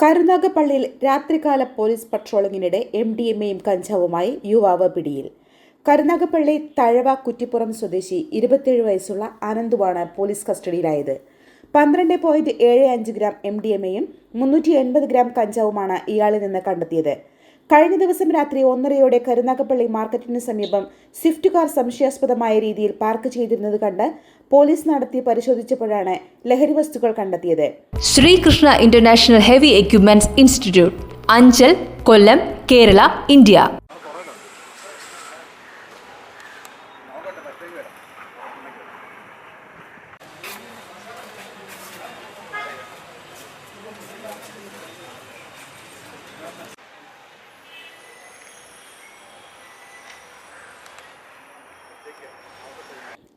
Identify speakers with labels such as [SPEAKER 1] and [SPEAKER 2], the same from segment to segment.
[SPEAKER 1] കരുനാഗപ്പള്ളിയിൽ രാത്രികാല പോലീസ് പട്രോളിങ്ങിനിടെ M D M എയും കഞ്ചാവുമായി യുവാവ് പിടിയിൽ. കരുനാഗപ്പള്ളി തഴവ കുറ്റിപ്പുറം സ്വദേശി ഇരുപത്തിയേഴ് വയസ്സുള്ള അനന്തുവാണ് പോലീസ് കസ്റ്റഡിയിലായത്. പന്ത്രണ്ട് പോയിന്റ് ഏഴ് അഞ്ച് ഗ്രാം എം ഡി എം എയും മുന്നൂറ്റി എൺപത് ഗ്രാം കഞ്ചാവുമാണ് ഇയാളിൽ നിന്ന് കണ്ടെത്തിയത്. കഴിഞ്ഞ ദിവസം രാത്രി ഒന്നരയോടെ കരുനാഗപ്പള്ളി മാർക്കറ്റിന് സമീപം സ്വിഫ്റ്റ് കാർ സംശയാസ്പദമായ രീതിയിൽ പാർക്ക് ചെയ്തിരുന്നത് കണ്ട് പോലീസ് നടത്തി പരിശോധിച്ചപ്പോഴാണ് ലഹരി വസ്തുക്കൾ കണ്ടെത്തിയത്.
[SPEAKER 2] Sreekrishna international heavy equipments institute Anchal Kollam Kerala India.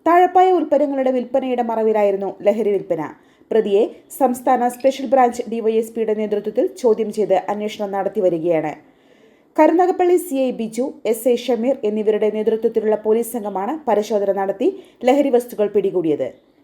[SPEAKER 1] താഴപ്പായ ഉൽപ്പന്നങ്ങളുടെ വിൽപ്പനയുടെ മറവിലായിരുന്നു ലഹരി വിൽപ്പന. പ്രതിയെ സംസ്ഥാന സ്പെഷ്യൽ ബ്രാഞ്ച് ഡിവൈഎസ്പിയുടെ നേതൃത്വത്തിൽ ചോദ്യം ചെയ്ത് അന്വേഷണം നടത്തിവരികയാണ്. Karunagappally C I Biju S I Shameer എന്നിവരുടെ നേതൃത്വത്തിലുള്ള പോലീസ് സംഘമാണ് പരിശോധന നടത്തി ലഹരി വസ്തുക്കൾ പിടികൂടിയത്.